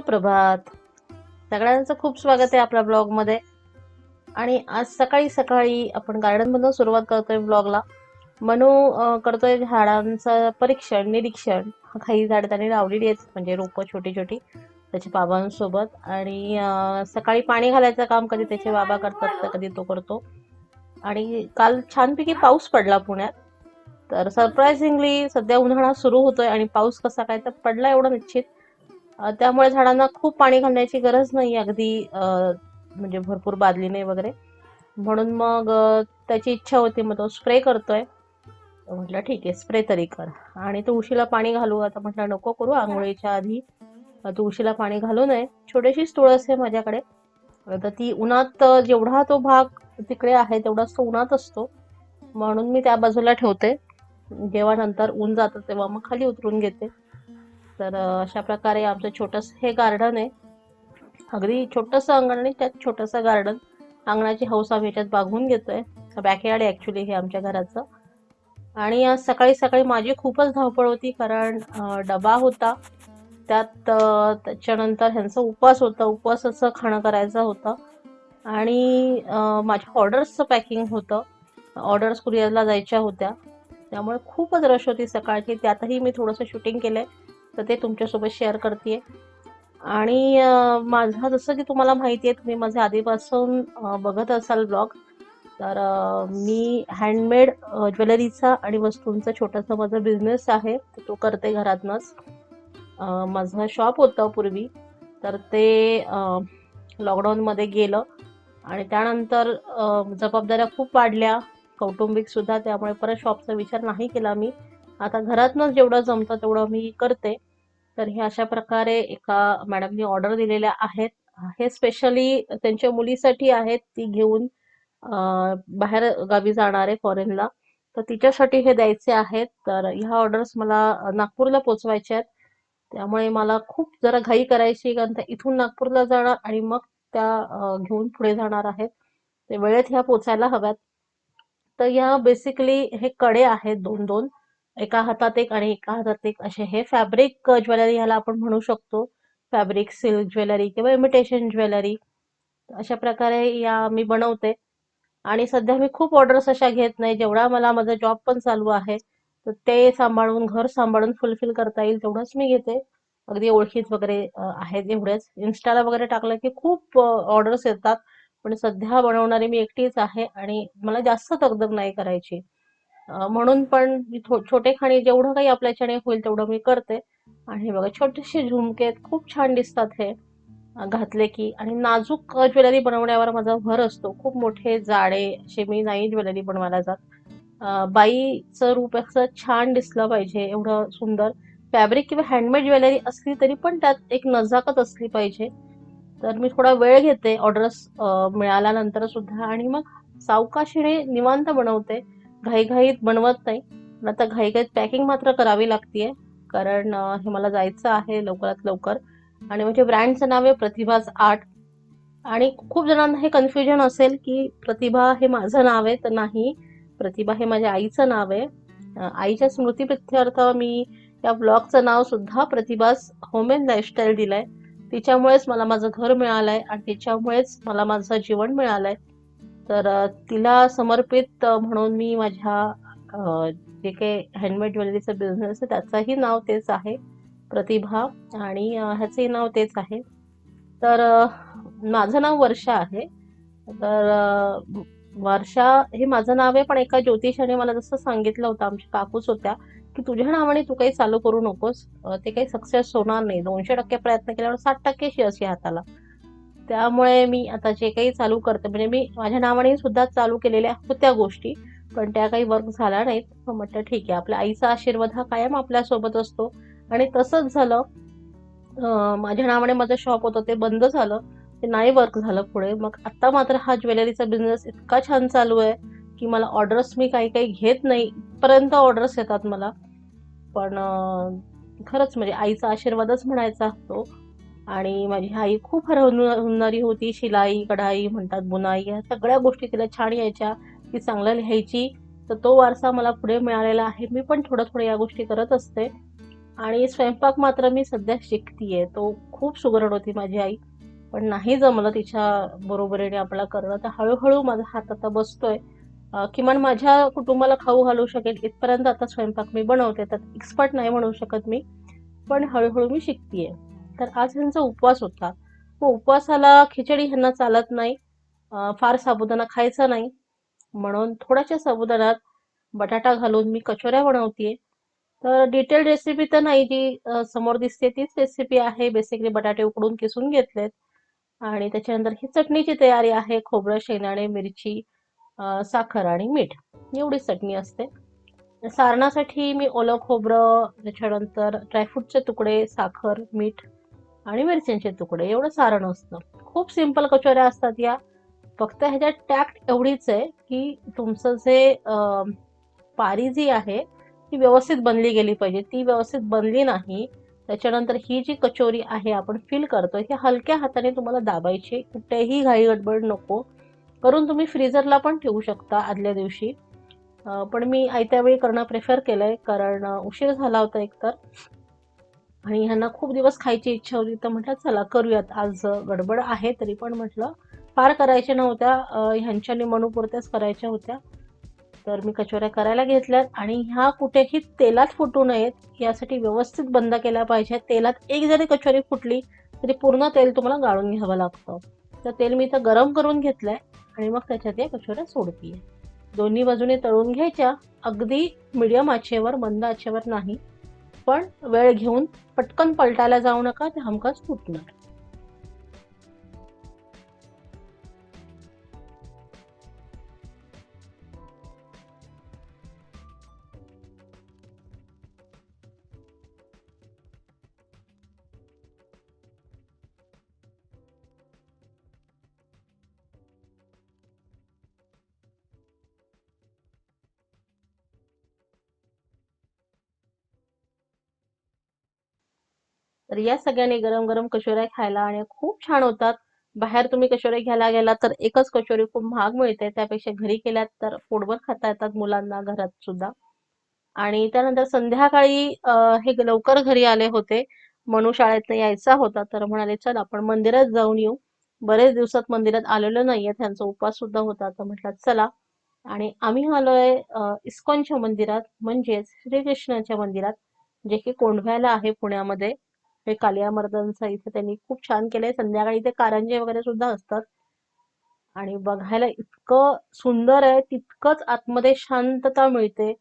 सुप्रभात. सगळ्यांचं खूप स्वागत आहे आपल्या ब्लॉगमध्ये. आणि आज सकाळी सकाळी आपण गार्डनमधून सुरुवात करतोय ब्लॉगला. मनू करतोय झाडांचं परीक्षण निरीक्षण. काही झाडं त्यांनी लावलेली आहेत म्हणजे रोपं छोटी छोटी त्याच्या बाबांसोबत. आणि सकाळी पाणी घालायचं काम कधी त्याचे बाबा करतात तर कधी तो करतो. आणि काल छानपैकी पाऊस पडला पुण्यात. तर सरप्राईझिंगली सध्या उन्हाळा सुरू होतोय आणि पाऊस कसा काय तर पडला एवढं निश्चित. त्यामुळे झाडांना खूप पाणी घालण्याची गरज नाही अगदी म्हणजे भरपूर बादलीने वगैरे. म्हणून मग त्याची इच्छा होती मग तो स्प्रे करतोय. म्हटलं ठीक आहे स्प्रे तरी कर. आणि तुळशीला पाणी घालू आता म्हटलं नको करू आंघोळीच्या आधी तुळशीला पाणी घालू नये. छोटीशीच तुळस आहे माझ्याकडे. तर ती उन्हात जेवढा तो भाग तिकडे आहे तेवढाच तो उन्हात असतो. म्हणून मी त्या बाजूला ठेवते. जेव्हा नंतर ऊन जातं तेव्हा मग खाली उतरून घेते. तर अशा प्रकारे आमचं छोटंसं हे गार्डन आहे. अगदी छोटंसं अंगण आणि त्यात छोटंसं गार्डन अंगणाची हौस आम्ही याच्यात बागवून घेतोय. बॅकयार्ड आहे ॲक्च्युली हे आमच्या घराचं. आणि आज सकाळी सकाळी माझी खूपच धावपळ होती कारण डबा होता. त्यात त्याच्यानंतर ह्यांचा उपवास होता. उपवासाचं खाणं करायचं होतं. आणि माझ्या ऑर्डर्सचं पॅकिंग होतं. ऑर्डर्स कुरिअरला जायच्या होत्या. त्यामुळे खूपच रश होती सकाळची. त्यातही मी थोडंसं शूटिंग केलंय. तर ते तुमच्यासोबत शेअर करते आणि माझं जसं की तुम्हाला माहिती आहे तुम्ही माझे आधीपासून बघत असाल ब्लॉग तर मी हँडमेड ज्वेलरीचा आणि वस्तूंचा छोटासा माझा बिझनेस आहे. तो करते घरातनंच. माझं शॉप होतं पूर्वी. तर ते लॉकडाऊनमध्ये गेलं. आणि त्यानंतर जबाबदाऱ्या खूप वाढल्या. कौटुंबिकसुद्धा त्यामुळे परत शॉपचा विचार नाही केला मी. आता घरातनंच जेवढं जमतं तेवढं मी करते. तर हे अशा प्रकारे एका मॅडमनी ऑर्डर दिलेल्या आहेत. हे स्पेशली त्यांच्या मुलीसाठी आहेत ती घेऊन बाहेर गावी जाणार आहे फॉरेनला तर तिच्यासाठी हे द्यायचे आहेत. तर ह्या ऑर्डर्स मला नागपूरला पोचवायच्या आहेत. त्यामुळे मला खूप जरा घाई करायची कारण त्या इथून नागपूरला जाणार आणि मग त्या घेऊन पुढे जाणार आहेत. ते वेळेत ह्या पोचायला हव्यात. तर ह्या बेसिकली हे कडे आहेत दोन दोन एका हातात एक आणि एका हातात एक असे हे फॅब्रिक ज्वेलरी ह्याला आपण म्हणू शकतो. फॅब्रिक सिल्क ज्वेलरी किंवा इमिटेशन ज्वेलरी. अशा प्रकारे या मी बनवते. आणि सध्या मी खूप ऑर्डर्स अशा घेत नाही. जेवढा मला माझा जॉब पण चालू आहे तर ते सांभाळून घर सांभाळून फुलफिल करता येईल तेवढंच मी घेते. अगदी ओळखीत वगैरे आहेत एवढेच. इन्स्टाला वगैरे टाकलं की खूप ऑर्डर्स येतात. पण सध्या बनवणारी मी एकटीच आहे आणि मला जास्त तगदग नाही करायची. म्हणून पण मी छोटे खाणी जेवढं काही आपल्याच्याने होईल तेवढं मी करते. आणि हे बघा छोटेसे झुमके आहेत, खूप छान दिसतात हे. घातले की. आणि नाजूक ज्वेलरी बनवण्यावर माझा भर असतो. खूप मोठे जाडे असे मी नाही ज्वेलरी बनवायला जात. बाईचं रूप असं छान दिसलं पाहिजे एवढं सुंदर. फॅब्रिक किंवा हँडमेड ज्वेलरी असली तरी पण त्यात एक नजाकत असली पाहिजे. तर मी थोडा वेळ घेते ऑर्डर्स मिळाल्यानंतर सुद्धा. आणि मग सावकाशीने निवांत बनवते. घाईघाईत बनवत नाही. पण आता घाईघाईत पॅकिंग मात्र करावी लागतीये. कारण हे मला जायचं आहे लवकरात लवकर. आणि म्हणजे ब्रँडचं नाव आहे प्रतिभाज आर्ट. आणि खूप जणांना हे कन्फ्युजन असेल की प्रतिभा हे माझं नाव आहे तर नाही. प्रतिभा हे माझ्या आईचं नाव आहे. आईच्या स्मृतीप्रित्यर्थ मी या ब्लॉगचं नाव सुद्धा प्रतिभास होम अँड लाईफस्टाईल दिलंय. तिच्यामुळेच मला माझं घर मिळालंय आणि तिच्यामुळेच मला माझं जीवन मिळालंय. तर तिला समर्पित म्हणून मी माझ्या जे काही हँडमेड ज्वेलरीचं बिझनेस आहे त्याचंही नाव तेच आहे प्रतिभा. आणि ह्याचंही नाव तेच आहे. तर माझं नाव वर्षा आहे. तर वर्षा हे माझं नाव आहे पण एका ज्योतिषाने मला जसं सांगितलं होतं आमच्या काकूच होत्या की तुझ्या नावाने तू काही चालू करू नकोस. ते काही सक्सेस होणार नाही. दोनशे टक्के प्रयत्न केल्यावर साठ टक्के यश या हाताला. त्यामुळे मी आता जे काही चालू करते म्हणजे मी माझ्या नावाने सुद्धा चालू केलेल्या होत्या गोष्टी पण त्या काही वर्क झाल्या नाहीत. म्हटलं ठीक आहे आपल्या आईचा आशीर्वाद हा कायम आपल्यासोबत असतो. आणि तसंच झालं माझ्या नावाने माझं शॉप होतं ते बंद झालं ते नाही वर्क झालं पुढे. मग आत्ता मात्र हा ज्वेलरीचा बिझनेस इतका छान चालू आहे की मला ऑर्डर्स मी काही काही घेत नाही पर्यंत ऑर्डर्स येतात मला. पण खरंच म्हणजे आईचा आशीर्वादच म्हणायचा असतो आणि माझी आई खूप हरवणारी होती. शिलाई कढाई म्हणतात बुनाई या सगळ्या गोष्टी तिला छान यायच्या. ती चांगलं लिहायची. तर तो वारसा मला पुढे मिळालेला आहे. मी पण थोडं थोडं या गोष्टी करत असते. आणि स्वयंपाक मात्र मी सध्या शिकतीये. तो खूप सुगरण होती माझी आई. पण नाही जमलं तिच्या बरोबरीने आपल्याला करणं. तर हळूहळू माझा हात आता बसतोय. किमान माझ्या कुटुंबाला खाऊ घालू शकेल. इथपर्यंत आता स्वयंपाक मी बनवते. तर एक्सपर्ट नाही म्हणू शकत मी. पण हळूहळू मी शिकतीये. तर आज ह्यांचा उपवास होता. मग उपवासाला खिचडी ह्यांना चालत नाही. फार साबुदाणा खायचा नाही. म्हणून थोड्याशा साबुदाण्यात बटाटा घालून मी कचोऱ्या बनवतीये. तर डिटेल रेसिपी तर नाही जी समोर दिसते तीच रेसिपी आहे. बेसिकली बटाटे उकडून किसून घेतलेत. आणि त्याच्यानंतर ही चटणीची तयारी आहे. खोबरं शेंगदाणे मिरची साखर आणि मीठ. एवढी चटणी असते. सारणासाठी मी ओलं खोबरं त्याच्यानंतर ड्रायफ्रूटचे तुकडे साखर मीठ आणि मिरच्यांचे तुकडे एवढं सारण असतं खूप सिंपल कचोऱ्या असतात या. फक्त ह्याच्यात टॅक्ट एवढीच आहे की तुमचं जे पारी जी आहे ती व्यवस्थित बनली गेली पाहिजे. ती व्यवस्थित बनली नाही त्याच्यानंतर ही जी कचोरी आहे आपण फील करतो ही हलक्या हाताने तुम्हाला दाबायची कुठेही घाई गडबड नको. करून तुम्ही फ्रीजरला पण ठेवू शकता आदल्या दिवशी. पण मी आयत्या वेळी करणं प्रेफर केलं आहे कारण उशीर झाला होता एकतर. आणि ह्यांना खूप दिवस खायची इच्छा होती तर म्हटलं चला करूयात. आज गडबड आहे. तरी पण म्हटलं फार करायच्या नव्हत्या. ह्यांच्या मनपुरत्याच करायच्या होत्या. तर मी कचोऱ्या करायला घेतल्यात आणि ह्या कुठेही तेलात फुटू नयेत. यासाठी व्यवस्थित बंद केल्या पाहिजे. तेलात एक जरी कचोरी फुटली तरी पूर्ण तेल तुम्हाला गाळून घ्यावं लागतं. तर तेल मी इथं गरम करून घेतलंय आणि मग त्याच्यात या कचोऱ्या सोडतीये. दोन्ही बाजूने तळून घ्यायच्या. अगदी मिडियम आचेवर मंद आचेवर नाही. पण वेळ घेऊन पटकन पलटायला जाऊ नका ते हमखास फुटणार. तर या सगळ्यांनी गरम गरम कचोऱ्या खायला आणि खूप छान होतात. बाहेर तुम्ही कचोरी घ्यायला गेला तर एकच कचोरी खूप महाग मिळते. त्यापेक्षा घरी केल्यात तर पोटभर खाता येतात मुलांना घरात सुद्धा. आणि त्यानंतर संध्याकाळी हे लवकर घरी आले होते. मनू शाळेतनं यायचा होता तर म्हणाले चल आपण मंदिरात जाऊन येऊ. बरेच दिवसात मंदिरात आलेलो नाहीये. त्यांचा उपवास सुद्धा होता. तर म्हटलं चला. आणि आम्ही आलोय इस्कॉनच्या मंदिरात म्हणजेच श्रीकृष्णाच्या मंदिरात जे की कोंढव्याला आहे पुण्यामध्ये. हे कालिया मर्दांचं इथे त्यांनी खूप छान केलंय. संध्याकाळी इथे कारंजे वगैरे सुद्धा असतात. आणि बघायला इतकं सुंदर आहे तितकंच आतमध्ये शांतता मिळते.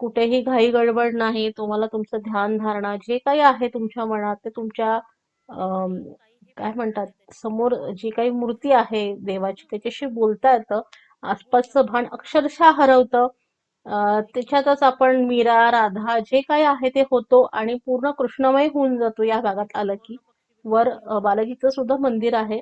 कुठेही घाई गडबड नाही. तुम्हाला तुमचं ध्यान धारणा जे काही आहे तुमच्या मनात ते तुमच्या काय म्हणतात समोर जी काही मूर्ती आहे देवाची त्याच्याशी बोलता येतं. आसपासचं भान अक्षरशः हरवतं. त्याच्यातच आपण मीरा राधा जे काही आहे ते होतो आणि पूर्ण कृष्णमय होऊन जातो या भागात आलं की. वर बालाजीचं सुद्धा मंदिर आहे.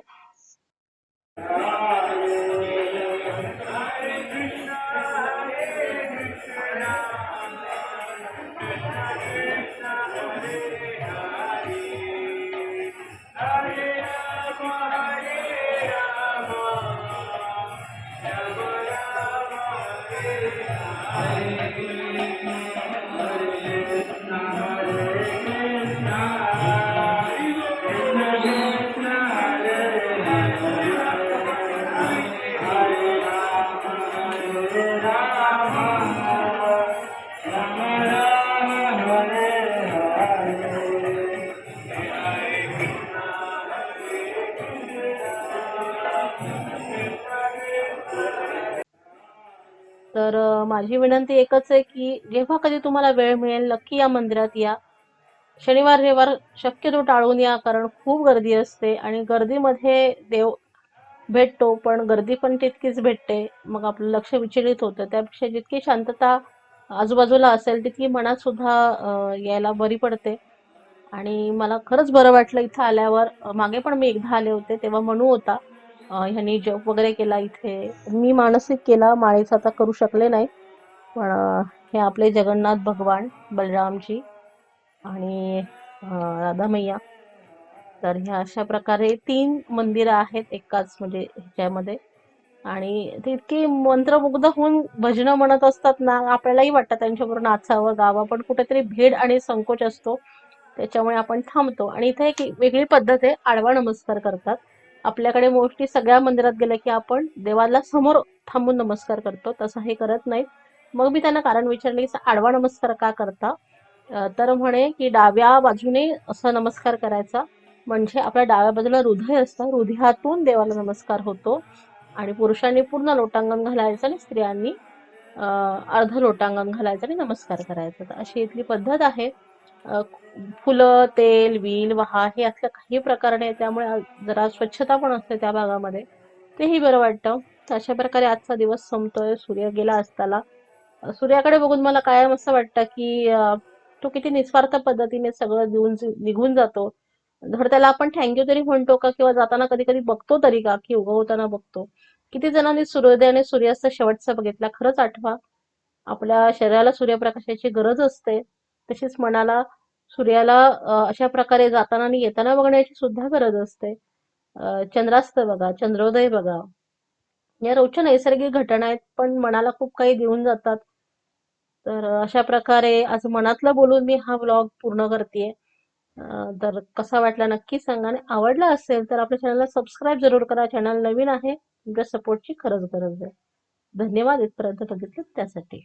माझी विनंती एकच आहे की जेव्हा कधी तुम्हाला वेळ मिळेल नक्की या मंदिरात या. शनिवार रविवार शक्यतो टाळून या कारण खूप गर्दी असते आणि गर्दीमध्ये देव भेटतो पण गर्दी पण तितकीच भेटते. मग आपलं लक्ष विचलित होतं. त्यापेक्षा जितकी शांतता आजूबाजूला असेल तितकी मनात सुद्धा यायला बरी पडते. आणि मला खरंच बरं वाटलं इथं आल्यावर. मागे पण मी एकदा आले होते तेव्हा म्हणू होता ह्यांनी जप वगैरे केला इथे. मी मानसिक केला माळीचा आता करू शकले नाही. पण हे आपले जगन्नाथ भगवान बलरामजी आणि राधा मैया तर ह्या अशा प्रकारे तीन मंदिरं आहेत एकाच म्हणजे ह्याच्यामध्ये. आणि ते इतकी मंत्रमुग्ध होऊन भजनं म्हणत असतात ना आपल्यालाही वाटतं त्यांच्याबरोबर नाचावं गावं पण कुठेतरी भेड आणि संकोच असतो. त्याच्यामुळे आपण थांबतो. आणि इथे एक वेगळी पद्धत आहे आडवा नमस्कार करतात. आपल्याकडे मोस्टली सगळ्या मंदिरात गेलं की आपण देवाला समोर थांबून नमस्कार करतो. तसं हे करत नाहीत. मग मी त्यांना कारण विचारले की आडवा नमस्कार का करता? तर म्हणे की डाव्या बाजूने असा नमस्कार करायचा म्हणजे आपल्या डाव्या बाजूला हृदय असतं हृदयातून देवाला नमस्कार होतो आणि पुरुषांनी पूर्ण लोटांगण घालायचं आणि स्त्रियांनी अर्ध लोटांगण घालायचं आणि नमस्कार करायचा. तर अशी इथली पद्धत आहे. फुलं तेल विल वहा हे असल्या काही प्रकार नाही त्यामुळे जरा स्वच्छता पण असते त्या भागामध्ये. तेही बरं वाटतं. अशा प्रकारे आजचा दिवस संपतोय. सूर्य गेला असताना सूर्याकडे बघून मला कायम असं वाटतं की तो किती निस्वार्थ पद्धतीने सगळं देऊन निघून जातो. जर त्याला आपण थँक्यू तरी म्हणतो का? किंवा जाताना कधी कधी बघतो तरी का? की उगवताना बघतो. किती जणांनी सूर्योदय आणि सूर्यास्त शेवटचा बघितला खरंच आठवा. आपल्या शरीराला सूर्यप्रकाशाची गरज असते. तशीच मनाला सूर्याला अशा प्रकारे जाताना आणि येताना बघण्याची सुद्धा गरज असते. चंद्रास्त बघा चंद्रोदय बघा. या रोजच्या नैसर्गिक घटना आहेत पण मनाला खूप काही देऊन जातात. तर अशा प्रकारे आज मनातलं बोलून मी हा ब्लॉग पूर्ण करते तर कसा वाटला नक्की सांगा आणि आवडला असेल तर आपल्या चॅनलला सबस्क्राईब जरूर करा. चॅनल नवीन आहे तुमच्या सपोर्टची खरंच गरज आहे. धन्यवाद इथपर्यंत बघितलं त्यासाठी.